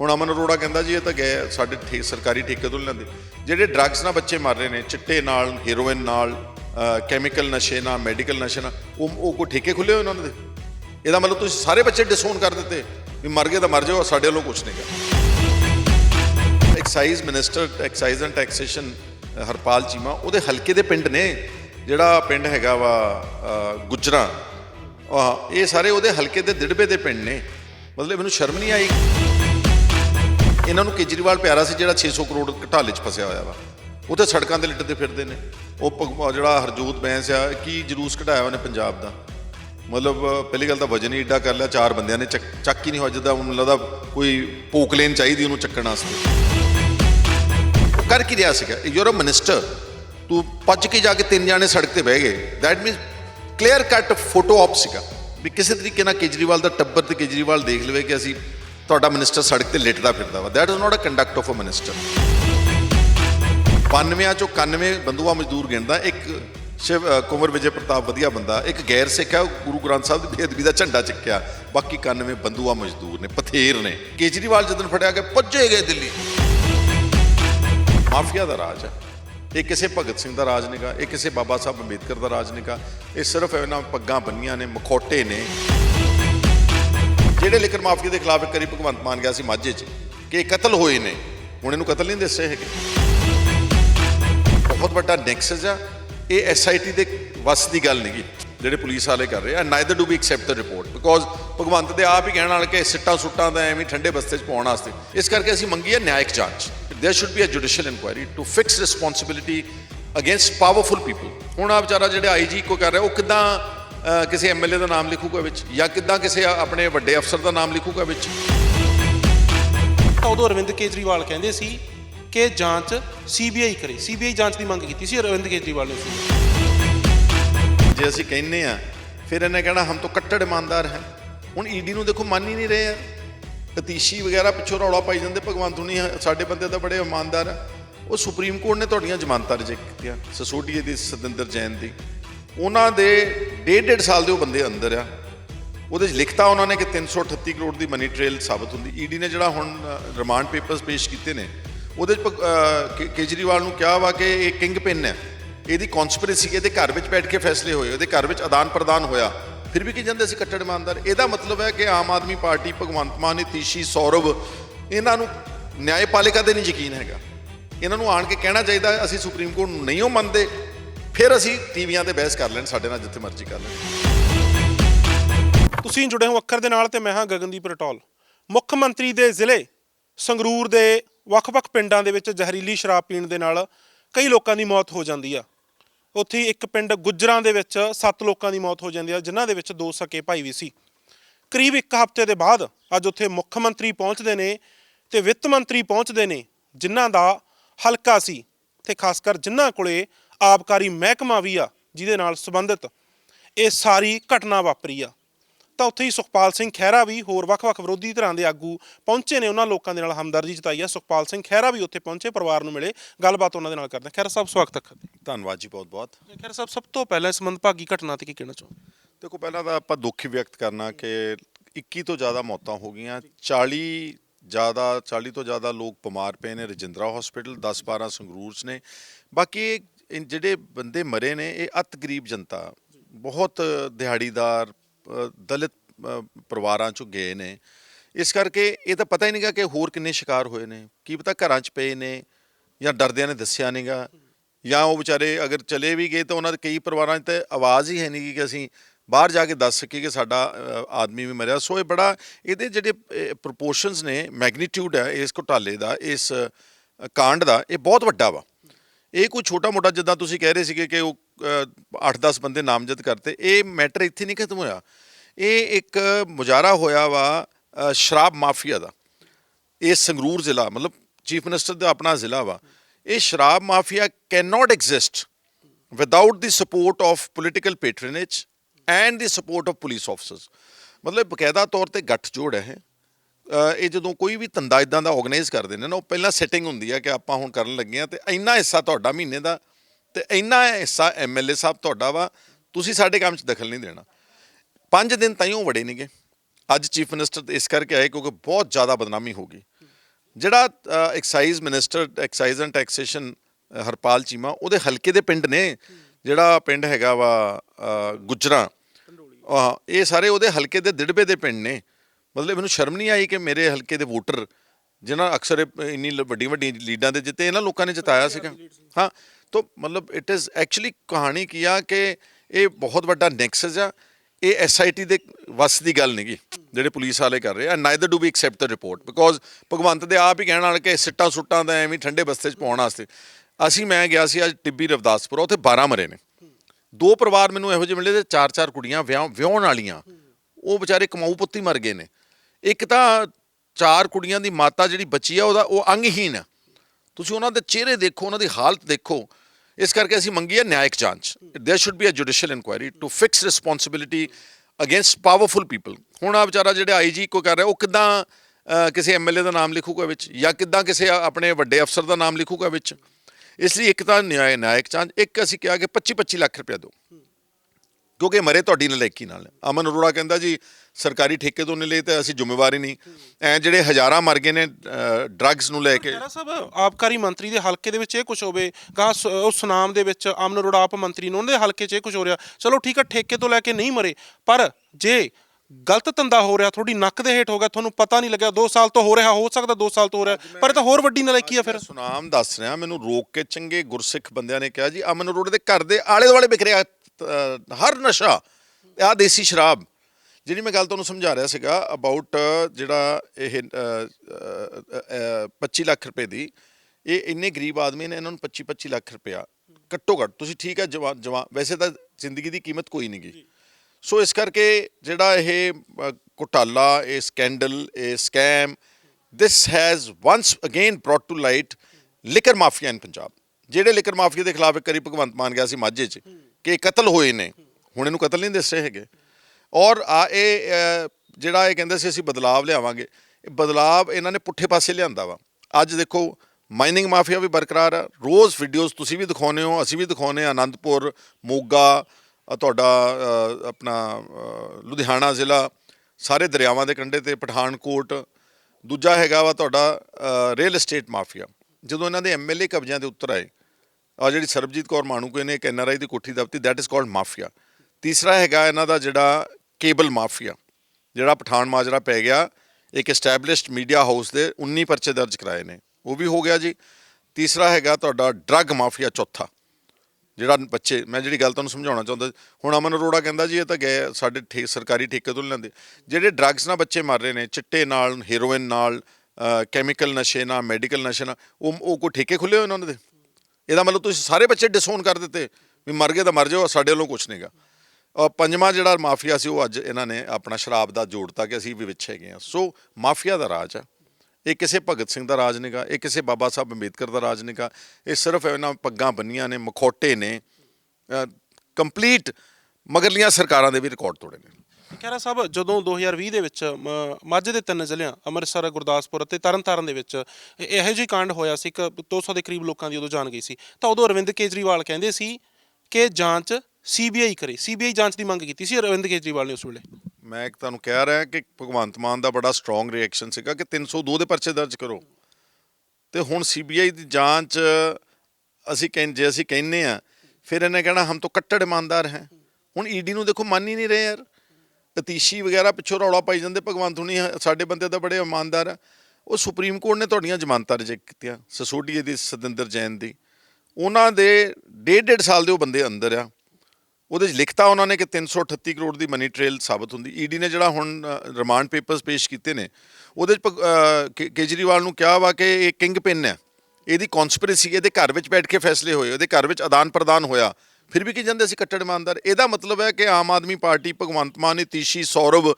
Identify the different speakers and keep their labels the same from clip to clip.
Speaker 1: ਹੁਣ ਅਮਨ ਅਰੋੜਾ ਕਹਿੰਦਾ ਜੀ ਇਹ ਤਾਂ ਗਏ ਸਾਡੇ ਠੇ ਸਰਕਾਰੀ ਠੇਕੇ ਤੋਂ ਨੀ ਲੈਂਦੇ ਜਿਹੜੇ ਡਰੱਗਸ ਨਾਲ ਬੱਚੇ ਮਰ ਰਹੇ ਨੇ ਚਿੱਟੇ ਨਾਲ ਹੀਰੋਇਨ ਨਾਲ ਕੈਮੀਕਲ ਨਸ਼ੇ ਨਾਲ ਮੈਡੀਕਲ ਨਸ਼ੇ ਨਾਲ ਉਹ ਉਹ ਕੋਈ ਠੇਕੇ ਖੁੱਲੇ ਹੋਏ ਉਹਨਾਂ ਦੇ? ਇਹਦਾ ਮਤਲਬ ਤੁਸੀਂ ਸਾਰੇ ਬੱਚੇ ਡਿਸਓਨ ਕਰ ਦਿੱਤੇ। ਵੀ ਮਰ ਗਏ ਤਾਂ ਮਰ ਜਾਓ ਸਾਡੇ ਵੱਲੋਂ ਕੁਝ ਨਹੀਂ ਗਾ। Excise minister excise and taxation Harpal Cheema ਉਹਦੇ ਹਲਕੇ ਦੇ ਪਿੰਡ ਨੇ ਜਿਹੜਾ ਪਿੰਡ ਹੈਗਾ ਵਾ ਅ, ਗੁੱਜਰਾਂ ਆਹ, ਇਹ ਸਾਰੇ ਉਹਦੇ ਹਲਕੇ ਦੇ ਦਿੜਬੇ ਦੇ ਪਿੰਡ ਨੇ। ਮਤਲਬ ਮੈਨੂੰ ਸ਼ਰਮ ਨਹੀਂ ਆਈ? ਇਹਨਾਂ ਨੂੰ ਕੇਜਰੀਵਾਲ ਪਿਆਰਾ ਸੀ ਜਿਹੜਾ 600 ਕਰੋੜ ਘਟਾਲੇ 'ਚ ਫਸਿਆ ਹੋਇਆ ਵਾ। ਉੱਥੇ ਸੜਕਾਂ ਤੇ ਲਿਟਦੇ ਫਿਰਦੇ ਨੇ। ਉਹ ਭਗ- ਜਿਹੜਾ ਹਰਜੋਤ ਬੈਂਸ ਆ, ਕੀ ਜਲੂਸ ਕਢਾਇਆ ਉਹਨੇ ਪੰਜਾਬ ਦਾ? ਮਤਲਬ, ਪਹਿਲੀ ਗੱਲ ਤਾਂ ਵਜਨ ਹੀ ਏਡਾ ਕਰ ਲਿਆ, ਚਾਰ ਬੰਦਿਆਂ ਨੇ ਚੱਕ ਚੱਕ ਹੀ ਨਹੀਂ ਹੋ ਜਿੱਦਾਂ ਉਹਨੂੰ ਲੱਗਦਾ ਕੋਈ ਪੋਕਲੇਨ ਚਾਹੀਦੀ ਉਹਨੂੰ ਚੱਕਣ ਵਾਸਤੇ। ਕਰ ਕੀ ਰਿਹਾ ਸੀਗਾ? ਯੂਰ ਅ ਮਿਨਿਸਟਰ ਤੂੰ ਭੱਜ ਕੇ ਜਾ ਕੇ ਤਿੰਨ ਜਾਣੇ ਸੜਕ ਤੇ ਬਹਿ ਗਏ। That means clear cut photo ਆਪ ਸੀਗਾ। ਵੀ ਕਿਸੇ ਤਰੀਕੇ ਨਾਲ ਕੇਜਰੀਵਾਲ ਦਾ ਟੱਬਰ ਤੇ ਕੇਜਰੀਵਾਲ ਦੇਖ ਲਵੇ ਕਿ ਅਸੀਂ ਤੁਹਾਡਾ ਮਿਨਿਸਟਰ ਸੜਕ ਤੇ ਲੇਟਦਾ ਫਿਰਦਾ ਵਾ। That is not a conduct of a minister 92 ਚੋਂ 91 ਬੰਦੂਆ ਮਜ਼ਦੂਰ ਗਿਣਦਾ। ਇੱਕ ਸ਼ਿਵ ਅ, ਕੁੰਵਰ ਵਿਜੇ ਪ੍ਰਤਾਪ ਵਧੀਆ ਬੰਦਾ। ਇੱਕ ਗੈਰ ਸਿੱਖ ਹੈ ਉਹ ਗੁਰੂ ਗ੍ਰੰਥ ਸਾਹਿਬ ਦੀ ਬੇਅਦਬੀ ਦਾ ਝੰਡਾ ਚੱਕਿਆ। ਬਾਕੀ 91 ਬੰਦੂਆ ਮਜ਼ਦੂਰ ਨੇ ਪਥੇਰ ਨੇ। ਕੇਜਰੀਵਾਲ ਜਦੋਂ ਫੜਿਆ ਗਿਆ ਭੱਜੇ ਗਏ ਦਿੱਲੀ। ਮਾਫੀਆ ਦਾ ਰਾਜ ਹੈ। ਇਹ ਕਿਸੇ ਭਗਤ ਸਿੰਘ ਦਾ ਰਾਜ ਨਹੀਂਗਾ ਇਹ ਕਿਸੇ ਬਾਬਾ ਸਾਹਿਬ ਅੰਬੇਦਕਰ ਦਾ ਰਾਜ ਨਹੀਂਗਾ ਇਹ ਸਿਰਫ ਇਹਨਾਂ ਪੱਗਾਂ ਬੰਨੀਆਂ ਨੇ ਮਖੌਟੇ ਨੇ। ਜਿਹੜੇ ਲਿਕਰ ਮਾਫੀਆ ਦੇ ਖਿਲਾਫ ਕਰੀ ਭਗਵੰਤ ਮਾਨ ਗਿਆ ਸੀ ਮਾਝੇ 'ਚ, ਕਿ ਕਤਲ ਹੋਏ ਨੇ। ਹੁਣ ਇਹਨੂੰ ਕਤਲ ਨਹੀਂ ਦੱਸੇ ਹੈਗੇ। ਬਹੁਤ ਵੱਡਾ ਨੈਕਸਸ ਆ। ਇਹ ਐਸਆਈਟੀ ਦੇ ਵਸ ਦੀ ਗੱਲ ਨਹੀਂ ਜਿਹੜੇ ਪੁਲਿਸ ਵਾਲੇ ਕਰ ਰਹੇ ਆ neither do we accept the report because Bhagwant ਦੇ ਆਪ ਹੀ ਕਹਿਣ ਵਾਲ ਕੇ ਸਿੱਟਾ ਸੁੱਟਾਂ ਦਾ ਐਵੇਂ ਠੰਡੇ ਬਸਤੇ 'ਚ ਪਾਉਣ ਵਾਸਤੇ। ਇਸ ਕਰਕੇ ਅਸੀਂ ਮੰਗੀ ਹੈ ਨਿਆਇਕ ਜਾਂਚ। There should be a judicial inquiry to fix responsibility against powerful people ਹੁਣ ਆ ਵਿਚਾਰਾ ਜਿਹੜੇ ਆਈਜੀ ਕੋ ਕਰ ਰਿਹਾ, ਉਹ ਕਿਦਾਂ ਕਿਸੇ ਐਮਐਲਏ ਦਾ ਨਾਮ ਲਿਖੂਗਾ ਵਿੱਚ ਜਾਂ ਕਿਦਾਂ ਕਿਸੇ ਆਪਣੇ ਵੱਡੇ ਅਫਸਰ ਦਾ ਨਾਮ ਲਿਖੂਗਾ ਵਿੱਚ?
Speaker 2: ਤਾਂ ਉਦੋਂ ਅਰਵਿੰਦ ਕੇਜਰੀਵਾਲ ਕਹਿੰਦੇ ਸੀ ਕਿ ਜਾਂਚ ਸੀਬੀਆਈ ਕਰੇ। ਸੀਬੀਆਈ ਜਾਂਚ ਦੀ ਮੰਗ ਕੀਤੀ ਸੀ ਅਰਵਿੰਦ ਕੇਜਰੀਵਾਲ ਨੇ
Speaker 1: ਜੇ ਅਸੀਂ ਕਹਿੰਨੇ ਆ ਫਿਰ ਇਹਨੇ ਕਹਿਣਾ ਹਮ ਤਾਂ ਕੱਟੜ ਇਮਾਨਦਾਰ ਹੈ। ਹੁਣ ਈਡੀ ਨੂੰ ਦੇਖੋ ਮੰਨ ਹੀ ਨਹੀਂ ਰਹੇ ਆ। ਕਤੀਸ਼ੀ ਵਗੈਰਾ ਪਿੱਛੋਂ ਰੌਲਾ ਪਾਈ ਜਾਂਦੇ ਭਗਵੰਤ ਹੁਣੀ ਸਾਡੇ ਬੰਦੇ ਤਾਂ ਬੜੇ ਇਮਾਨਦਾਰ ਆ। ਉਹ ਸੁਪਰੀਮ ਕੋਰਟ ਨੇ ਤੁਹਾਡੀਆਂ ਜ਼ਮਾਨਤਾਂ ਰਿਜੈਕਟ ਕੀਤੀਆਂ ਸਸੋਡੀਏ ਦੀ ਸਤਿੰਦਰ ਜੈਨ ਦੀ। ਉਹਨਾਂ ਦੇ ਡੇਢ ਡੇਢ ਸਾਲ ਦੇ ਉਹ ਬੰਦੇ ਅੰਦਰ ਆ। ਉਹਦੇ 'ਚ ਲਿਖਤਾ ਉਹਨਾਂ ਨੇ ਕਿ 338 ਕਰੋੜ ਦੀ ਮਨੀ ਟ੍ਰੇਲ ਸਾਬਤ ਹੁੰਦੀ। ਈਡੀ ਨੇ ਜਿਹੜਾ ਹੁਣ ਰਿਮਾਂਡ ਪੇਪਰਸ ਪੇਸ਼ ਕੀਤੇ ਨੇ, ਉਹਦੇ 'ਚ ਕੇਜਰੀਵਾਲ ਨੂੰ ਕਿਹਾ ਵਾ ਕਿ ਇਹ ਕਿੰਗ ਪਿਨ ਹੈ। ਇਹਦੀ ਕਨਸਪੀਰੇਸੀ ਇਹਦੇ ਘਰ ਵਿੱਚ ਬੈਠ ਕੇ ਫੈਸਲੇ ਹੋਏ, ਉਹਦੇ ਘਰ ਵਿੱਚ ਆਦਾਨ ਪ੍ਰਦਾਨ ਹੋਇਆ। ਫਿਰ ਵੀ ਕੀ ਜਾਂਦੇ ਸੀ ਕੱਟੜ ਇਮਾਨਦਾਰ? ਇਹਦਾ ਮਤਲਬ ਹੈ ਕਿ ਆਮ ਆਦਮੀ ਪਾਰਟੀ ਭਗਵੰਤ ਮਾਨ, ਨੀਤੀਸ਼ੀ, ਸੌਰਵ, ਇਹਨਾਂ ਨੂੰ ਨਿਆਂਪਾਲਿਕਾ ਤੇ ਨਹੀਂ ਯਕੀਨ ਹੈਗਾ। ਇਹਨਾਂ ਨੂੰ ਆਣ ਕੇ ਕਹਿਣਾ ਚਾਹੀਦਾ, ਅਸੀਂ ਸੁਪਰੀਮ ਕੋਰਟ ਨੂੰ ਨਹੀਂ ਉਹ ਮੰਨਦੇ। ਫਿਰ ਅਸੀਂ ਟੀਵੀਆਂ ਤੇ ਬਹਿਸ ਕਰ ਲੈਣ, ਸਾਡੇ ਨਾਲ ਜਿੱਥੇ ਮਰਜ਼ੀ ਕਰ ਲੈਣ।
Speaker 2: ਤੁਸੀਂ ਜੁੜੇ ਹੋ ਅੱਖਰ ਦੇ ਨਾਲ ਤੇ ਮੈਂ ਹਾਂ ਗਗਨਦੀਪ ਰਟੌਲ। ਮੁੱਖ ਮੰਤਰੀ ਦੇ ਜ਼ਿਲ੍ਹੇ ਸੰਗਰੂਰ ਦੇ ਵੱਖ-ਵੱਖ ਪਿੰਡਾਂ ਦੇ ਵਿੱਚ ਜ਼ਹਿਰੀਲੀ ਸ਼ਰਾਬ ਪੀਣ ਦੇ ਨਾਲ ਕਈ ਲੋਕਾਂ ਦੀ ਮੌਤ ਹੋ ਜਾਂਦੀ ਆ। ਉੱਥੇ ਇੱਕ ਪਿੰਡ ਗੁੱਜਰਾਂ ਦੇ ਵਿੱਚ 7 ਲੋਕਾਂ ਦੀ ਮੌਤ ਹੋ ਜਾਂਦੀ ਆ, ਜਿਨ੍ਹਾਂ ਦੇ ਵਿੱਚ ਦੋ ਸਕੇ ਭਾਈ ਵੀ ਸੀ। ਕਰੀਬ ਇੱਕ ਹਫ਼ਤੇ ਦੇ ਬਾਅਦ ਅੱਜ ਉੱਥੇ ਮੁੱਖ ਮੰਤਰੀ ਪਹੁੰਚਦੇ ਨੇ ਤੇ ਵਿੱਤ ਮੰਤਰੀ ਪਹੁੰਚਦੇ ਨੇ, ਜਿਨ੍ਹਾਂ ਦਾ ਹਲਕਾ ਸੀ ਤੇ ਖਾਸ ਕਰ ਜਿਨ੍ਹਾਂ ਕੋਲੇ ਆਬਕਾਰੀ ਮਹਿਕਮਾ ਵੀ ਆ ਜਿਹਦੇ ਨਾਲ ਸੰਬੰਧਿਤ ਇਹ ਸਾਰੀ ਘਟਨਾ ਵਾਪਰੀ ਆ। ਤਾਂ ਉੱਥੇ ਹੀ ਸੁਖਪਾਲ ਸਿੰਘ ਖਹਿਰਾ ਵੀ ਹੋਰ ਵੱਖ-ਵੱਖ ਵਿਰੋਧੀ ਧਿਰਾਂ ਦੇ ਆਗੂ ਪਹੁੰਚੇ ਨੇ ਉਹਨਾਂ ਲੋਕਾਂ ਦੇ ਨਾਲ ਹਮਦਰਦੀ ਜਤਾਈ ਆ। ਸੁਖਪਾਲ ਸਿੰਘ ਖਹਿਰਾ ਵੀ ਉੱਥੇ ਪਹੁੰਚੇ ਪਰਿਵਾਰ ਨੂੰ ਮਿਲੇ ਗੱਲਬਾਤ ਉਹਨਾਂ ਦੇ ਨਾਲ ਕਰਦੇ। ਖਹਿਰਾ ਸਾਹਿਬ ਸਵਾਗਤ ਹੈ
Speaker 1: ਧੰਨਵਾਦ ਜੀ ਬਹੁਤ ਬਹੁਤ
Speaker 2: ਖਹਿਰਾ ਸਾਹਿਬ ਸਭ ਤੋਂ ਪਹਿਲਾਂ ਇਸ ਮੰਦਭਾਗੀ ਘਟਨਾ ਤੇ ਕੀ ਕਹਿਣਾ ਚਾਹੋਗੇ?
Speaker 1: ਦੇਖੋ ਪਹਿਲਾਂ ਤਾਂ ਆਪਾਂ ਦੁੱਖ ਵਿਅਕਤ ਕਰਨਾ ਕਿ 21 ਤੋਂ ਜ਼ਿਆਦਾ ਮੌਤਾਂ ਹੋ ਗਈਆਂ। 40 ਜ਼ਿਆਦਾ 40 ਤੋਂ ਜ਼ਿਆਦਾ ਲੋਕ ਬਿਮਾਰ ਪਏ ਨੇ। ਰਜਿੰਦਰਾ ਹਸਪੀਟਲ 10 12 ਸੰਗਰੂਰ 'ਚ ਨੇ। ਬਾਕੀ ਇਹ ਜਿਹੜੇ ਬੰਦੇ ਮਰੇ ਨੇ ਇਹ ਅਤ ਗਰੀਬ ਜਨਤਾ ਬਹੁਤ ਦਿਹਾੜੀਦਾਰ ਦਲਿਤ ਪਰਿਵਾਰਾਂ 'ਚੋਂ ਗਏ ਨੇ। ਇਸ ਕਰਕੇ ਇਹ ਤਾਂ ਪਤਾ ਹੀ ਨਹੀਂਗਾ ਕਿ ਹੋਰ ਕਿੰਨੇ ਸ਼ਿਕਾਰ ਹੋਏ ਨੇ। ਕੀ ਪਤਾ ਘਰਾਂ 'ਚ ਪਏ ਨੇ ਜਾਂ ਡਰਦਿਆਂ ਨੇ ਦੱਸਿਆ ਨਹੀਂਗਾ ਜਾਂ ਉਹ ਵਿਚਾਰੇ ਅਗਰ ਚਲੇ ਵੀ ਗਏ ਤਾਂ ਉਹਨਾਂ ਦੇ ਕਈ ਪਰਿਵਾਰਾਂ 'ਚ ਤਾਂ ਆਵਾਜ਼ ਹੀ ਹੈ ਨਹੀਂ ਕਿ ਅਸੀਂ ਬਾਹਰ ਜਾ ਕੇ ਦੱਸ ਸਕੀਏ ਕਿ ਸਾਡਾ ਆਦਮੀ ਵੀ ਮਰਿਆ। ਸੋ ਇਹ ਬੜਾ ਇਹਦੇ ਜਿਹੜੇ ਪ੍ਰੋਪੋਰਸ਼ਨਸ ਨੇ ਮੈਗਨੀਟਿਊਡ ਹੈ ਇਸ ਘੁਟਾਲੇ ਦਾ ਇਸ ਕਾਂਡ ਦਾ ਇਹ ਬਹੁਤ ਵੱਡਾ ਵਾ। ਇਹ ਕੋਈ ਛੋਟਾ ਮੋਟਾ ਜਿੱਦਾਂ ਤੁਸੀਂ ਕਹਿ ਰਹੇ ਸੀਗੇ ਕਿ ਉਹ 8-10 ਬੰਦੇ ਨਾਮਜ਼ਦ ਕਰਤੇ, ਇਹ ਮੈਟਰ ਇੱਥੇ ਨਹੀਂ ਖਤਮ ਹੋਇਆ। ਇਹ ਇੱਕ ਮੁਜ਼ਾਹਰਾ ਹੋਇਆ ਵਾ ਸ਼ਰਾਬ ਮਾਫੀਆ ਦਾ। ਇਹ ਸੰਗਰੂਰ ਜ਼ਿਲ੍ਹਾ, ਮਤਲਬ ਚੀਫ ਮਿਨਿਸਟਰ ਦਾ ਆਪਣਾ ਜ਼ਿਲ੍ਹਾ ਵਾ। ਇਹ ਸ਼ਰਾਬ mafia can not exist without the support of political patronage and the support of police officers ਮਤਲਬ ਬਕਾਇਦਾ ਤੌਰ ਤੇ ਗੱਠਜੋੜ ਹੈ ਇਹ ਜਦੋਂ ਕੋਈ ਵੀ ਧੰਦਾ ਇਦਾਂ ਦਾ ਆਰਗੇਨਾਈਜ਼ ਕਰਦੇ ਨੇ ਨਾ ਉਹ ਪਹਿਲਾਂ ਸੈਟਿੰਗ ਹੁੰਦੀ ਆ ਕਿ ਆਪਾਂ ਹੁਣ ਕਰਨ ਲੱਗੇ ਆ ਤੇ ਇੰਨਾ ਹਿੱਸਾ ਤੁਹਾਡਾ ਮਹੀਨੇ ਦਾ ਤੇ ਇੰਨਾ ਹਿੱਸਾ ਐਮਐਲਏ ਸਾਹਿਬ ਤੁਹਾਡਾ ਵਾ ਤੁਸੀਂ ਸਾਡੇ ਕੰਮ 'ਚ ਦਖਲ ਨਹੀਂ ਦੇਣਾ। ਪੰਜ ਦਿਨ ਤਾਈਂ ਉਹ ਵੜੇ ਨਹੀਂਗੇ ਅੱਜ ਚੀਫ ਮਿਨਿਸਟਰ ਇਸ ਕਰਕੇ ਆਏ ਕਿਉਂਕਿ ਬਹੁਤ ਜ਼ਿਆਦਾ ਬਦਨਾਮੀ ਹੋ ਗਈ। ਜਿਹੜਾ excise minister excise and taxation Harpal Cheema ਉਹਦੇ ਹਲਕੇ ਦੇ ਪਿੰਡ ਨੇ ਜਿਹੜਾ ਪਿੰਡ ਹੈਗਾ ਵਾ ਅ, ਗੁੱਜਰਾਂ ਇਹ ਸਾਰੇ ਉਹਦੇ ਹਲਕੇ ਦੇ ਦਿੜਬੇ ਦੇ ਪਿੰਡ ਨੇ। ਮਤਲਬ ਮੈਨੂੰ ਸ਼ਰਮ ਨਹੀਂ ਆਈ ਕਿ ਮੇਰੇ ਹਲਕੇ ਦੇ ਵੋਟਰ ਜਿਨ੍ਹਾਂ ਅਕਸਰ ਇੰਨੀ ਵੱਡੀ ਵੱਡੀ ਲੀਡਾਂ ਦੇ ਜਿੱਤੇ ਇਹਨਾਂ ਲੋਕਾਂ ਨੇ ਜਿਤਾਇਆ ਸੀਗਾ। ਹਾਂ ਤਾਂ ਮਤਲਬ ਇਟ ਇਜ਼ ਐਕਚੁਅਲੀ ਕਹਾਣੀ ਕੀ ਆ ਕਿ ਇਹ ਬਹੁਤ ਵੱਡਾ ਨੈਕਸਸ ਆ ਇਹ ਐਸਆਈਟੀ ਦੇ ਵਸ ਦੀ ਗੱਲ ਨਹੀਂਗੀ ਜਿਹੜੇ ਪੁਲਿਸ ਵਾਲੇ ਕਰ ਰਹੇ ਆ neither do we accept the report because Bhagwant ਦੇ ਆਪ ਹੀ ਕਹਿਣ ਵਾਲੇ ਕਿ ਸਿੱਟਾਂ ਸੁੱਟਾਂ ਦਾ ਐਵੇਂ ਠੰਡੇ ਬਸਤੇ 'ਚ ਪਾਉਣ ਵਾਸਤੇ। ਅਸੀਂ ਮੈਂ ਗਿਆ ਸੀ ਅੱਜ ਟਿੱਬੀ ਰਵਦਾਸਪੁਰ ਉੱਥੇ 12 ਮਰੇ ਨੇ। ਦੋ ਪਰਿਵਾਰ ਮੈਨੂੰ ਇਹੋ ਜਿਹੇ ਮਿਲੇ ਤੇ ਚਾਰ ਚਾਰ ਕੁੜੀਆਂ ਵਿਆਹ ਵਿਆਹਣ ਵਾਲੀਆਂ। ਉਹ ਵਿਚਾਰੇ ਕਮਾਊ ਪੁੱਤੀ ਮਰ ਗਏ ਨੇ ਇੱਕ ਤਾਂ ਚਾਰ ਕੁੜੀਆਂ ਦੀ ਮਾਤਾ ਜਿਹੜੀ ਬੱਚੀ ਆ ਉਹਦਾ ਉਹ ਅੰਗਹੀਨ ਆ ਤੁਸੀਂ ਉਹਨਾਂ ਦੇ ਚਿਹਰੇ ਦੇਖੋ ਉਹਨਾਂ ਦੀ ਹਾਲਤ ਦੇਖੋ ਇਸ ਕਰਕੇ ਅਸੀਂ ਮੰਗੀ ਹੈ ਨਿਆਇਕ ਜਾਂਚ there should be a judicial inquiry to fix responsibility against powerful people ਹੁਣ ਆ ਵਿਚਾਰਾ ਜਿਹੜਾ ਆਈਜੀ ਕੋ ਕਰ ਰਿਹਾ ਉਹ ਕਿਦਾਂ ਕਿਸੇ ਐਮਐਲਏ ਦਾ ਨਾਮ ਲਿਖੂਗਾ ਵਿੱਚ ਜਾਂ ਕਿਦਾਂ ਕਿਸੇ ਆਪਣੇ ਵੱਡੇ ਅਫਸਰ ਦਾ ਨਾਮ ਲਿਖੂਗਾ ਵਿੱਚ ਇਸ ਲਈ ਇੱਕ ਤਾਂ ਨਿਆਇ ਨਿਆਇਕ ਜਾਂਚ ਇੱਕ ਅਸੀਂ ਕਿਹਾ ਕਿ 25 25 ਲੱਖ ਰੁਪਇਆ ਦਿਓ ਕਿਉਂਕਿ ਮਰੇ ਤੁਹਾਡੀ ਨਲੇਕੀ ਨਾਲ। ਅਮਨ ਅਰੋੜਾ ਕਹਿੰਦਾ ਜੀ, ਸਰਕਾਰੀ ਠੇਕੇ ਤੋਂ ਨਹੀਂ ਲਏ ਤੇ ਅਸੀਂ ਜ਼ਿੰਮੇਵਾਰੀ ਨਹੀਂ। ਐ ਜਿਹੜੇ ਹਜ਼ਾਰਾਂ ਮਰ ਗਏ ਨੇ ਡਰੱਗਸ ਨੂੰ ਲੈ ਕੇ।
Speaker 2: ਖਹਿਰਾ ਸਾਹਿਬ ਆਬਕਾਰੀ ਮੰਤਰੀ ਦੇ ਹਲਕੇ ਦੇ ਵਿੱਚ ਇਹ ਕੁਝ ਹੋਵੇ ਗਾ ਉਸ ਸੁਨਾਮ ਦੇ ਵਿੱਚ ਅਮਨ ਅਰੋੜਾ ਆਪ ਮੰਤਰੀ ਨੇ ਉਹਨਾਂ ਦੇ ਹਲਕੇ 'ਚ ਇਹ ਕੁਝ ਹੋ ਰਿਹਾ। ਚਲੋ ਠੀਕ ਆ, ਠੇਕੇ ਤੋਂ ਲੈ ਕੇ ਨਹੀਂ ਮਰੇ, ਪਰ ਜੇ ਗਲਤ ਧੰਦਾ ਹੋ ਰਿਹਾ ਤੁਹਾਡੀ ਨੱਕ ਦੇ ਹੇਠ ਹੋ ਗਿਆ ਤੁਹਾਨੂੰ ਪਤਾ ਨਹੀਂ ਲੱਗਿਆ 2 ਸਾਲ ਤੋਂ ਹੋ ਰਿਹਾ ਹੋ ਸਕਦਾ 2 ਸਾਲ ਤੋਂ ਹੋ ਰਿਹਾ ਪਰ ਇਹ ਤਾਂ ਹੋਰ ਵੱਡੀ ਨਲਾਇਕੀ ਆ ਫਿਰ।
Speaker 1: ਸੁਨਾਮ ਦੱਸ ਰਿਹਾ ਮੈਨੂੰ ਰੋਕ ਕੇ ਚੰਗੇ ਗੁਰਸਿੱਖ ਬੰਦਿਆਂ ਨੇ ਕਿਹਾ ਜੀ ਅਮਨ ਅਰੋੜਾ ਦੇ ਘਰ ਦੇ ਆਲੇ ਦੁਆਲੇ ਵਿਖ ਰਿਹਾ ਹਰ ਨਸ਼ਾ ਆ ਦੇਸੀ ਸ਼ਰਾਬ ਜਿਹੜੀ ਮੈਂ ਗੱਲ ਤੁਹਾਨੂੰ ਸਮਝਾ ਰਿਹਾ ਸੀਗਾ ਅਬਾਊਟ ਜਿਹੜਾ ਇਹ ਅ, ਅ, ਅ, 25 ਲੱਖ ਰੁਪਏ ਦੀ ਇਹ ਇੰਨੇ ਗਰੀਬ ਆਦਮੀ ਨੇ ਇਹਨਾਂ ਨੂੰ 25 25 ਲੱਖ ਰੁਪਇਆ ਘੱਟੋ ਘੱਟ ਤੁਸੀਂ ਠੀਕ ਹੈ ਜਵਾ ਜਵਾ ਵੈਸੇ ਤਾਂ ਜ਼ਿੰਦਗੀ ਦੀ ਕੀਮਤ ਕੋਈ ਨਹੀਂ ਗੀ ਸੋ ਇਸ ਕਰਕੇ ਜਿਹੜਾ ਇਹ ਅ, ਘੁਟਾਲਾ ਇਹ ਸਕੈਂਡਲ ਇਹ scam this has once again brought to light liquor mafia in Punjab ਜਿਹੜੇ ਲਿਕਰ ਮਾਫੀਆ ਦੇ ਖਿਲਾਫ ਇੱਕ ਵਾਰੀ ਭਗਵੰਤ ਮਾਨ ਗਿਆ ਸੀ ਮਾਝੇ 'ਚ ਕਿ ਕਤਲ ਹੋਏ ਨੇ ਹੁਣ ਇਹਨੂੰ ਕਤਲ ਨਹੀਂ ਦੱਸ ਰਹੇ ਹੈਗੇ। ਔਰ ਆ ਇਹ ਜਿਹੜਾ ਇਹ ਕਹਿੰਦੇ ਸੀ ਅਸੀਂ ਬਦਲਾਵ ਲਿਆਵਾਂਗੇ ਇਹ ਬਦਲਾਵ ਇਹਨਾਂ ਨੇ ਪੁੱਠੇ ਪਾਸੇ ਲਿਆਂਦਾ ਵਾ। ਅੱਜ ਦੇਖੋ ਮਾਈਨਿੰਗ ਮਾਫੀਆ ਵੀ ਬਰਕਰਾਰ ਆ। ਰੋਜ਼ ਵੀਡੀਓਜ਼ ਤੁਸੀਂ ਵੀ ਦਿਖਾਉਂਦੇ ਹੋ ਅਸੀਂ ਵੀ ਦਿਖਾਉਂਦੇ ਆ ਆਨੰਦਪੁਰ ਮੋਗਾ ਤੁਹਾਡਾ ਆਪਣਾ ਲੁਧਿਆਣਾ ਜ਼ਿਲ੍ਹਾ ਸਾਰੇ ਦਰਿਆਵਾਂ ਦੇ ਕੰਢੇ ਤੇ ਪਠਾਨਕੋਟ। ਦੂਜਾ ਹੈਗਾ ਵਾ ਤੁਹਾਡਾ ਰੀਅਲ ਏਸਟੇਟ ਮਾਫੀਆ ਜਦੋਂ ਇਹਨਾਂ ਦੇ ਐਮਐਲਏ ਕਬਜ਼ਿਆਂ ਦੇ ਉੱਤਰ ਆਏ, ਆ ਜਿਹੜੀ ਸਰਬਜੀਤ ਕੌਰ ਮਾਣੂਕੇ ਨੇ ਇੱਕ ਐਨਆਰਆਈ ਦੀ ਕੋਠੀ ਦਬਤੀ ਦੈਟ ਇਜ਼ ਕਾਲਡ ਮਾਫੀਆ ਤੀਸਰਾ ਹੈਗਾ ਇਹਨਾਂ ਦਾ ਜਿਹੜਾ ਕੇਬਲ ਮਾਫੀਆ ਜਿਹੜਾ ਪਠਾਨ ਮਾਜਰਾ ਪੈ ਗਿਆ, ਇੱਕ ਐਸਟੈਬਲਿਸ਼ਡ ਮੀਡੀਆ ਹਾਊਸ ਦੇ 19 ਪਰਚੇ ਦਰਜ ਕਰਾਏ ਨੇ। ਉਹ ਵੀ ਹੋ ਗਿਆ ਜੀ। ਤੀਸਰਾ ਹੈਗਾ ਤੁਹਾਡਾ ਡਰੱਗ ਮਾਫੀਆ ਚੌਥਾ। ਜਿਹੜਾ ਬੱਚੇ, ਮੈਂ ਜਿਹੜੀ ਗੱਲ ਤੁਹਾਨੂੰ ਸਮਝਾਉਣਾ ਚਾਹੁੰਦਾ, ਹੁਣ ਅਮਨ ਅਰੋੜਾ ਕਹਿੰਦਾ ਜੀ, ਇਹ ਤਾਂ ਗਏ ਸਾਡੇ ਠੇ, ਸਰਕਾਰੀ ਠੇਕੇ ਤੋਂ ਨੀ ਲੈਂਦੇ ਜਿਹੜੇ ਡਰੱਗਸ ਨਾਲ ਬੱਚੇ ਮਰ ਰਹੇ ਨੇ, ਚਿੱਟੇ ਨਾਲ ਹੀਰੋਇਨ ਨਾਲ ਕੈਮੀਕਲ ਨਸ਼ੇ ਨਾਲ ਮੈਡੀਕਲ ਨਸ਼ੇ ਨਾਲ, ਉਹ ਉਹ ਕੋਈ ਠੇਕੇ ਖੁੱਲੇ ਹੋਏ ਉਹਨਾਂ ਦੇ? ਇਹਦਾ ਮਤਲਬ ਤੁਸੀਂ ਸਾਰੇ ਬੱਚੇ ਡਿਸਓਨ ਕਰ ਦਿੱਤੇ, ਵੀ ਮਰ ਗਏ ਤਾਂ ਮਰ ਜਾਓ, ਸਾਡੇ ਵੱਲੋਂ ਕੁਝ ਨਹੀਂਗਾ ਔਰ ਪੰਜਵਾਂ ਜਿਹੜਾ ਮਾਫੀਆ ਸੀ, ਉਹ ਅੱਜ ਇਹਨਾਂ ਨੇ ਆਪਣਾ ਸ਼ਰਾਬ ਦਾ ਜੋੜਤਾ ਕਿ ਅਸੀਂ ਵੀ ਵਿੱਚ ਹੈਗੇ ਆ ਸੋ ਮਾਫੀਆ ਦਾ ਰਾਜ ਆ ਇਹ ਕਿਸੇ ਭਗਤ ਸਿੰਘ ਦਾ ਰਾਜ ਨਹੀਂਗਾ ਇਹ ਕਿਸੇ ਬਾਬਾ ਸਾਹਿਬ ਅੰਬੇਦਕਰ ਦਾ ਰਾਜ ਨਹੀਂਗਾ ਇਹ ਸਿਰਫ ਇਹਨਾਂ ਪੱਗਾਂ ਬੰਨੀਆਂ ਨੇ, ਮਖੌਟੇ ਨੇ ਕੰਪਲੀਟ ਮਗਰਲੀਆਂ ਸਰਕਾਰਾਂ ਦੇ ਵੀ ਰਿਕਾਰਡ ਤੋੜੇ ਨੇ।
Speaker 2: ਖਹਿਰਾ ਸਾਹਿਬ, ਜਦੋਂ 2020 ਦੇ ਵਿੱਚ, ਮ- ਮਾਝੇ ਦੇ ਤਿੰਨ ਜ਼ਿਲ੍ਹਿਆਂ, ਅੰਮ੍ਰਿਤਸਰ, ਗੁਰਦਾਸਪੁਰ ਅਤੇ ਤਰਨਤਾਰਨ ਦੇ ਵਿੱਚ, ਇਹੋ ਜਿਹੀ ਕਾਂਡ ਹੋਇਆ ਸੀ ਕਿ 200 ਦੇ ਕਰੀਬ ਲੋਕਾਂ ਦੀ ਉਦੋਂ ਜਾਨ ਗਈ ਸੀ। ਤਾਂ ਉਦੋਂ ਅਰਵਿੰਦ ਕੇਜਰੀਵਾਲ ਕਹਿੰਦੇ ਸੀ ਕਿ ਜਾਂਚ ਸੀਬੀਆਈ ਕਰੇ। ਸੀਬੀਆਈ ਜਾਂਚ ਦੀ ਮੰਗ ਕੀਤੀ ਸੀ, ਅਰਵਿੰਦ ਕੇਜਰੀਵਾਲ ਨੇ ਉਸ ਵੇਲੇ।
Speaker 1: ਮੈਂ ਇੱਕ ਤੁਹਾਨੂੰ ਕਹਿ ਰਿਹਾ ਕਿ ਭਗਵੰਤ ਮਾਨ ਦਾ ਬੜਾ ਸਟਰੋਂਗ ਰਿਐਕਸ਼ਨ ਸੀਗਾ ਕਿ 302 ਦੇ ਪਰਚੇ ਦਰਜ ਕਰੋ। ਤੇ ਹੁਣ ਸੀਬੀਆਈ ਦੀ ਜਾਂਚ ਅਸੀਂ ਕਹਿੰ, ਜੇ ਅਸੀਂ ਕਹਿੰਨੇ ਆ ਫਿਰ ਇਹਨੇ ਕਹਿਣਾ ਹਮ ਤੋਂ ਕੱਟੜ ਇਮਾਨਦਾਰ ਹੈ। ਹੁਣ ਈਡੀ ਨੂੰ ਦੇਖੋ ਮੰਨ ਹੀ ਨਹੀਂ ਰਹੇ ਯਾਰ। ਅਤੀਸ਼ੀ ਵਗੈਰਾ ਪਿੱਛੋਂ ਰੌਲਾ ਪਾਈ ਜਾਂਦੇ, ਭਗਵੰਤ ਹੁਣੀ ਸਾਡੇ ਬੰਦੇ ਤਾਂ ਬੜੇ ਇਮਾਨਦਾਰ ਆ। ਉਹ ਸੁਪਰੀਮ ਕੋਰਟ ਨੇ ਤੁਹਾਡੀਆਂ ਜ਼ਮਾਨਤਾਂ ਰਿਜੈਕਟ ਕੀਤੀਆਂ ਸਸੋਡੀਏ ਦੀ ਸਤਿੰਦਰ ਜੈਨ ਦੀ। ਉਹਨਾਂ ਦੇ ਡੇਢ ਡੇਢ ਸਾਲ ਦੇ ਉਹ ਬੰਦੇ ਅੰਦਰ ਆ। ਉਹਦੇ 'ਚ ਲਿਖਤਾ ਉਹਨਾਂ ਨੇ ਕਿ 338 ਕਰੋੜ ਦੀ ਮਨੀ ਟ੍ਰੇਲ ਸਾਬਤ ਹੁੰਦੀ। ਈਡੀ ਨੇ ਜਿਹੜਾ ਹੁਣ ਰਿਮਾਂਡ ਪੇਪਰਸ ਪੇਸ਼ ਕੀਤੇ ਨੇ, ਉਹਦੇ 'ਚ ਭਗ- ਕੇਜਰੀਵਾਲ ਨੂੰ ਕਿਹਾ ਵਾ ਕਿ ਇਹ ਕਿੰਗ ਪਿਨ ਹੈ। ਇਹਦੀ ਕਨਸਪੀਰੇਸੀ ਇਹਦੇ ਘਰ ਵਿੱਚ ਬੈਠ ਕੇ ਫੈਸਲੇ ਹੋਏ, ਉਹਦੇ ਘਰ ਵਿੱਚ ਆਦਾਨ ਪ੍ਰਦਾਨ ਹੋਇਆ। ਫਿਰ ਵੀ ਕੀ ਜਾਂਦੇ ਸੀ ਕੱਟੜ ਇਮਾਨਦਾਰ? ਇਹਦਾ ਮਤਲਬ ਹੈ ਕਿ ਆਮ ਆਦਮੀ ਪਾਰਟੀ, ਭਗਵੰਤ ਮਾਨ, ਨਿਤੀਸ਼ੀ, ਸੌਰਵ,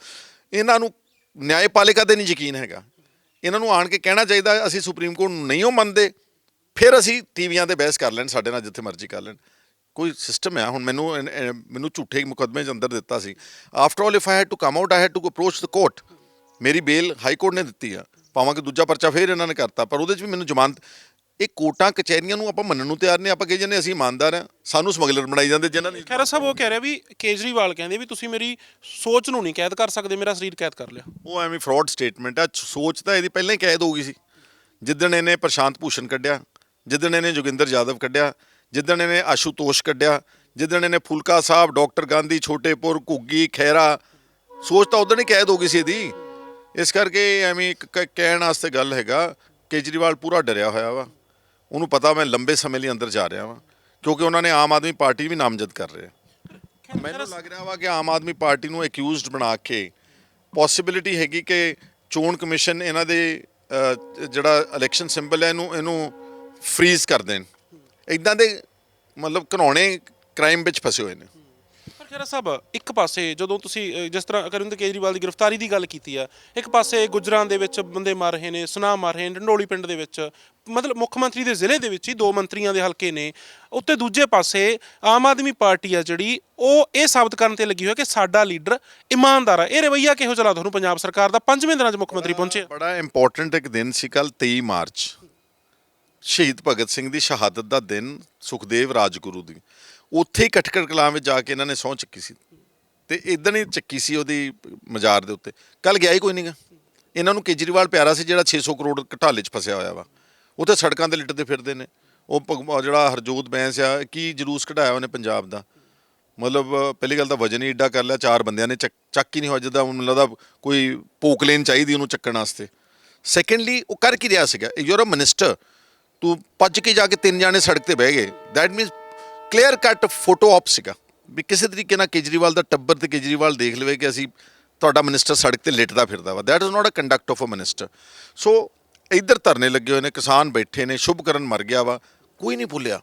Speaker 1: ਇਹਨਾਂ ਨੂੰ ਨਿਆਂਪਾਲਿਕਾ ਤੇ ਨਹੀਂ ਯਕੀਨ ਹੈਗਾ। ਇਹਨਾਂ ਨੂੰ ਆਣ ਕੇ ਕਹਿਣਾ ਚਾਹੀਦਾ, ਅਸੀਂ ਸੁਪਰੀਮ ਕੋਰਟ ਨੂੰ ਨਹੀਂ ਉਹ ਮੰਨਦੇ, ਫਿਰ ਅਸੀਂ ਟੀਵੀਆਂ ਤੇ ਬਹਿਸ ਕਰ ਲੈਣ, ਸਾਡੇ ਨਾਲ ਜਿੱਥੇ ਮਰਜ਼ੀ ਕਰ ਲੈਣ। ਕੋਈ ਸਿਸਟਮ ਹੈ ਹੁਣ ਮੈਨੂੰ ਮੈਨੂੰ ਝੂਠੇ ਮੁਕਦਮੇ 'ਚ ਅੰਦਰ ਦਿੱਤਾ ਸੀ। After all if I had to come out I had to approach the court ਮੇਰੀ ਬੇਲ ਹਾਈ ਕੋਰਟ ਨੇ ਦਿੱਤੀ ਆ। ਭਾਵੇਂ ਕਿ ਦੂਜਾ ਪਰਚਾ ਫੇਰ ਇਹਨਾਂ ਨੇ ਕਰਤਾ। ਪਰ ਉਹਦੇ 'ਚ ਵੀ ਮੈਨੂੰ ਜ਼ਮਾਨਤ ਇਹ ਕੋਰਟਾਂ ਕਚਹਿਰੀਆਂ ਨੂੰ ਆਪਾਂ ਮੰਨਣ ਨੂੰ ਤਿਆਰ ਨਹੀਂ ਆਪਾਂ ਕਹੀ ਜਾਂਦੇ ਅਸੀਂ ਇਮਾਨਦਾਰ ਆ ਸਾਨੂੰ ਸਮਗਲਰ ਬਣਾਈ ਜਾਂਦੇ ਜਿਨ੍ਹਾਂ ਨੇ
Speaker 2: ਖਹਿਰਾ ਸਾਹਿਬ ਉਹ ਕਹਿ ਰਿਹਾ ਵੀ ਕੇਜਰੀਵਾਲ ਕਹਿੰਦੇ ਵੀ ਤੁਸੀਂ ਮੇਰੀ ਸੋਚ ਨੂੰ ਨਹੀਂ ਕੈਦ ਕਰ ਸਕਦੇ ਮੇਰਾ ਸਰੀਰ ਕੈਦ ਕਰ ਲਿਆ।
Speaker 1: ਉਹ ਐਵੇਂ ਫਰਾਡ ਸਟੇਟਮੈਂਟ ਆ। ਸੋਚ ਤਾਂ ਇਹਦੀ ਪਹਿਲਾਂ ਹੀ ਕੈਦ ਹੋ ਗਈ ਸੀ। ਜਿੱਦਣ ਇਹਨੇ ਪ੍ਰਸ਼ਾਂਤ ਭੂਸ਼ਣ ਕੱਢਿਆ ਜਿੱਦਣ ਇਹਨੇ ਜੋਗਿੰਦਰ ਯਾਦਵ ਕੱਢਿਆ ਜਿੱਦਣ ਇਹਨੇ ਆਸ਼ੂਤੋਸ਼ ਕੱਢਿਆ, ਜਿੱਦਣ ਇਹਨੇ ਫੁਲਕਾ ਸਾਹਿਬ, ਡਾਕਟਰ ਗਾਂਧੀ ਛੋਟੇਪੁਰ ਘੁੱਗੀ ਖੈਰਾ ਸੋਚ ਤਾਂ ਉਦੋਂ ਹੀ ਕੈਦ ਹੋ ਗਈ ਸੀ ਇਹਦੀ। ਇਸ ਕਰਕੇ ਐਵੇਂ ਇੱਕ ਕ- ਕਹਿਣ ਵਾਸਤੇ ਗੱਲ ਹੈਗਾ, ਕੇਜਰੀਵਾਲ ਪੂਰਾ ਡਰਿਆ ਹੋਇਆ ਵਾ। ਉਹਨੂੰ ਪਤਾ ਮੈਂ ਲੰਬੇ ਸਮੇਂ ਲਈ ਅੰਦਰ ਜਾ ਰਿਹਾ ਵਾਂ, ਕਿਉਂਕਿ ਉਹਨਾਂ ਨੇ ਆਮ ਆਦਮੀ ਪਾਰਟੀ ਵੀ ਨਾਮਜ਼ਦ ਕਰ ਰਹੇ ਮੈਨੂੰ ਲੱਗ ਰਿਹਾ ਵਾ ਕਿ ਆਮ ਆਦਮੀ ਪਾਰਟੀ ਨੂੰ ਅਕਿਊਜ਼ਡ ਬਣਾ ਕੇ ਪੋਸਿਬਿਲਿਟੀ ਹੈਗੀ ਕਿ ਚੋਣ ਕਮਿਸ਼ਨ ਇਹਨਾਂ ਦੇ ਜਿਹੜਾ ਇਲੈਕਸ਼ਨ ਸਿੰਬਲ ਹੈ, ਇਹਨੂੰ ਇਹਨੂੰ ਫ੍ਰੀਜ਼ ਕਰ ਦੇਣ। ਇਦਾਂ ਦੇ ਮਤਲਬ ਘਨੌਣੇ ਕ੍ਰਾਈਮ ਵਿੱਚ ਫਸੇ ਹੋਏ ਨੇ।
Speaker 2: ਪਰ ਖੈਰਾ ਸਾਹਿਬ ਇੱਕ ਪਾਸੇ ਜਦੋਂ ਤੁਸੀਂ ਜਿਸ ਤਰ੍ਹਾਂ ਅਰਵਿੰਦ ਕੇਜਰੀਵਾਲ ਦੀ ਗ੍ਰਿਫਤਾਰੀ ਦੀ ਗੱਲ ਕੀਤੀ ਆ ਇੱਕ ਪਾਸੇ ਗੁਜਰਾਂ ਦੇ ਵਿੱਚ ਬੰਦੇ ਮਰ ਰਹੇ ਨੇ ਸੁਨਾਮ ਮਰ ਰਹੇ ਨੇ ਢੰਡੋਲੀ ਪਿੰਡ ਦੇ ਵਿੱਚ ਮਤਲਬ ਮੁੱਖ ਮੰਤਰੀ ਦੇ ਜ਼ਿਲ੍ਹੇ ਦੇ ਵਿੱਚ ਹੀ ਦੋ ਮੰਤਰੀਆਂ ਦੇ ਹਲਕੇ ਨੇ ਉੱਤੇ ਦੂਜੇ ਪਾਸੇ ਆਮ ਆਦਮੀ ਪਾਰਟੀ ਆ ਜਿਹੜੀ ਉਹ ਇਹ ਸਾਬਤ ਕਰਨ ਤੇ ਲੱਗੀ ਹੋਈ ਹੈ ਕਿ ਸਾਡਾ ਲੀਡਰ ਇਮਾਨਦਾਰ ਆ। ਇਹ ਰਵਈਆ ਕਿਹੋ ਜਿਹਾ ਤੁਹਾਨੂੰ ਪੰਜਾਬ ਸਰਕਾਰ ਦਾ? ਪੰਜਵੇਂ ਦਿਨਾਂ 'ਚ ਮੁੱਖ ਮੰਤਰੀ ਪਹੁੰਚੇ ਆ।
Speaker 1: ਬੜਾ ਇੰਪੋਰਟੈਂਟ ਇੱਕ ਦਿਨ ਸੀ ਕੱਲ 23 ਮਾਰਚ। ਸ਼ਹੀਦ ਭਗਤ ਸਿੰਘ ਦੀ ਸ਼ਹਾਦਤ ਦਾ ਦਿਨ ਸੁਖਦੇਵ ਰਾਜਗੁਰੂ ਦੀ। ਉੱਥੇ ਹੀ ਕਟਕੜ ਕਲਾਂ ਵਿੱਚ ਜਾ ਕੇ ਇਹਨਾਂ ਨੇ ਸਹੁੰ ਚੱਕੀ ਸੀ। ਤੇ ਇਦਾਂ ਹੀ ਚੱਕੀ ਸੀ ਉਹਦੀ ਮਜ਼ਾਰ ਦੇ ਉੱਤੇ। ਕੱਲ ਗਿਆ ਹੀ ਕੋਈ ਨਹੀਂਗਾ ਇਹਨਾਂ ਨੂੰ ਕੇਜਰੀਵਾਲ ਪਿਆਰਾ ਸੀ ਜਿਹੜਾ 600 ਕਰੋੜ ਘਟਾਲੇ 'ਚ ਫਸਿਆ ਹੋਇਆ ਵਾ। ਉਹ ਉੱਥੇ ਸੜਕਾਂ ਤੇ ਲਿਟਦੇ ਫਿਰਦੇ ਨੇ। ਉਹ ਭਗ- ਜਿਹੜਾ ਹਰਜੋਤ ਬੈਂਸ ਆ, ਕੀ ਜਲੂਸ ਕਢਾਇਆ ਉਹਨੇ ਪੰਜਾਬ ਦਾ। ਮਤਲਬ ਪਹਿਲੀ ਗੱਲ ਤਾਂ ਵਜਨ ਹੀ ਏਡਾ ਕਰ ਲਿਆ, ਚਾਰ ਬੰਦਿਆਂ ਨੇ ਚੱਕ ਚੱਕ ਹੀ ਨਹੀਂ ਹੋਇਆ ਜਿੱਦਾਂ ਮੈਨੂੰ ਲੱਗਦਾ ਕੋਈ ਪੋਕਲੇਨ ਚਾਹੀਦੀ ਉਹਨੂੰ ਚੱਕਣ ਵਾਸਤੇ। ਸੈਕੰਡਲੀ ਉਹ ਕਰ ਕੀ ਰਿਹਾ ਸੀਗਾ? ਯੂਰ ਅ ਮਿਨਿਸਟਰ ਤੂੰ ਭੱਜ ਕੇ ਜਾ ਕੇ ਤਿੰਨ ਜਾਣੇ ਸੜਕ ਤੇ ਬਹਿ ਗਏ। That means clear cut photo ਆਪ ਸੀਗਾ। ਵੀ ਕਿਸੇ ਤਰੀਕੇ ਨਾਲ ਕੇਜਰੀਵਾਲ ਦਾ ਟੱਬਰ ਤੇ ਕੇਜਰੀਵਾਲ ਦੇਖ ਲਵੇ ਕਿ ਅਸੀਂ ਤੁਹਾਡਾ ਮਿਨਿਸਟਰ ਸੜਕ ਤੇ ਲੇਟਦਾ ਫਿਰਦਾ ਵਾ। That is not a conduct of a minister so ਇੱਧਰ ਧਰਨੇ ਲੱਗੇ ਹੋਏ ਨੇ ਕਿਸਾਨ ਬੈਠੇ ਨੇ ਸ਼ੁਭਕਰਨ ਮਰ ਗਿਆ ਵਾ। ਕੋਈ ਨਹੀਂ ਭੁੱਲਿਆ।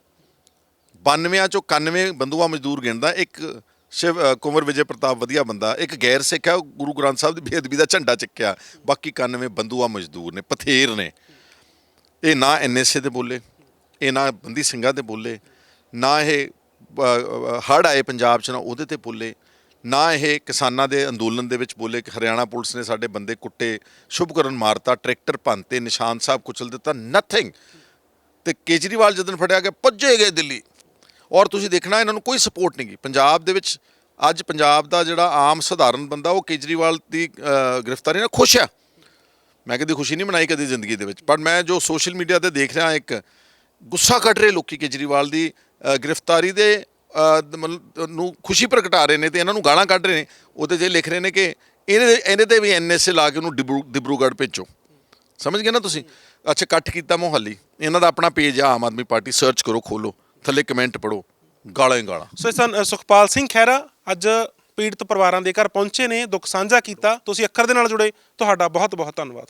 Speaker 1: 92 ਚੋਂ 91 ਬੰਦੂਆ ਮਜ਼ਦੂਰ ਗਿਣਦਾ। ਇੱਕ ਸ਼ਿਵ ਅ, ਕੁੰਵਰ ਵਿਜੇ ਪ੍ਰਤਾਪ ਵਧੀਆ ਬੰਦਾ। ਇੱਕ ਗੈਰ ਸਿੱਖ ਹੈ ਉਹ ਗੁਰੂ ਗ੍ਰੰਥ ਸਾਹਿਬ ਦੀ ਬੇਅਦਬੀ ਦਾ ਝੰਡਾ ਚੱਕਿਆ। ਬਾਕੀ 91 ਬੰਦੂਆ ਮਜ਼ਦੂਰ ਨੇ ਪਥੇਰ ਨੇ। ਇਹ ਨਾ ਐਨਐਸਏ ਦੇ ਬੋਲੇ, ਇਹ ਨਾ ਬੰਦੀ ਸਿੰਘਾਂ ਦੇ ਬੋਲੇ, ਨਾ ਇਹ ਹੜ ਆਏ ਪੰਜਾਬ 'ਚ ਨਾ ਉਹਦੇ ਤੇ ਬੋਲੇ, ਨਾ ਇਹ ਕਿਸਾਨਾਂ ਦੇ ਅੰਦੋਲਨ ਦੇ ਵਿੱਚ ਬੋਲੇ ਕਿ ਹਰਿਆਣਾ ਪੁਲਿਸ ਨੇ ਸਾਡੇ ਬੰਦੇ ਕੁੱਟੇ ਸ਼ੁਭਕਰਨ ਮਾਰਤਾ, ਟਰੈਕਟਰ ਭੰਨਤੇ, ਨਿਸ਼ਾਨ ਸਾਹਿਬ ਕੁਚਲ ਦਿੱਤਾ ਨਥਿੰਗ ਤੇ ਕੇਜਰੀਵਾਲ ਜਦੋਂ ਫੜਿਆ ਗਿਆ ਭੱਜੇ ਗਏ ਦਿੱਲੀ। ਔਰ ਤੁਸੀਂ ਦੇਖਣਾ ਇਹਨਾਂ ਨੂੰ ਕੋਈ ਸਪੋਰਟ ਨਹੀਂ ਗਈ ਪੰਜਾਬ ਦੇ ਵਿੱਚ ਅੱਜ ਪੰਜਾਬ ਦਾ ਜਿਹੜਾ ਆਮ ਸਧਾਰਨ ਬੰਦਾ, ਉਹ ਕੇਜਰੀਵਾਲ ਦੀ ਗ੍ਰਿਫਤਾਰੀ ਨਾਲ ਖੁਸ਼ ਆ। ਮੈਂ ਕਦੀ ਖੁਸ਼ੀ ਨਹੀਂ ਮਨਾਈ ਕਦੀ ਜ਼ਿੰਦਗੀ ਦੇ ਵਿੱਚ, ਪਰ ਮੈਂ ਜੋ ਸੋਸ਼ਲ ਮੀਡੀਆ ਤੇ ਦੇਖ ਰਿਹਾ ਇੱਕ ਗੁੱਸਾ ਕੱਢ ਰਹੇ ਲੋਕੀ ਕੇਜਰੀਵਾਲ ਦੀ ਗ੍ਰਿਫਤਾਰੀ ਦੇ ਮਤਲਬ ਨੂੰ ਖੁਸ਼ੀ ਪ੍ਰਗਟਾ ਰਹੇ ਨੇ ਤੇ ਇਹਨਾਂ ਨੂੰ ਗਾਲਾਂ ਕੱਢ ਰਹੇ ਨੇ, ਉਹਦੇ ਜੇ ਲਿਖ ਰਹੇ ਨੇ ਕਿ ਇਹਨੇ ਇਹਦੇ ਤੇ ਵੀ ਐਨਐਸਏ ਲਾ ਕੇ ਉਹਨੂੰ ਡਿਬਰੂ ਦਿਬਰੂਗੜ੍ਹ ਭੇਜੋ। ਸਮਝ ਗਏ ਨਾ ਤੁਸੀਂ? ਅੱਛਾ, ਕੱਟ ਕੀਤਾ ਮੋਹਾਲੀ। ਇਹਨਾਂ ਦਾ ਆਪਣਾ ਪੇਜ ਆ, ਆਮ ਆਦਮੀ ਪਾਰਟੀ ਸਰਚ ਕਰੋ, ਖੋਲੋ, ਥੱਲੇ ਕਮੈਂਟ ਪੜੋ ਗਾਲਾਂ ਹੀ ਗਾਲਾਂ।
Speaker 2: ਸੋ ਸਨ ਸੁਖਪਾਲ ਸਿੰਘ ਖਹਿਰਾ ਅੱਜ ਪੀੜਤ ਪਰਿਵਾਰਾਂ ਦੇ ਘਰ ਪਹੁੰਚੇ ਨੇ, ਦੁੱਖ ਸਾਂਝਾ ਕੀਤਾ। ਤੁਸੀਂ ਅੱਖਰ ਦੇ ਨਾਲ ਜੁੜੇ, ਤੁਹਾਡਾ ਬਹੁਤ ਬਹੁਤ ਧੰਨਵਾਦ।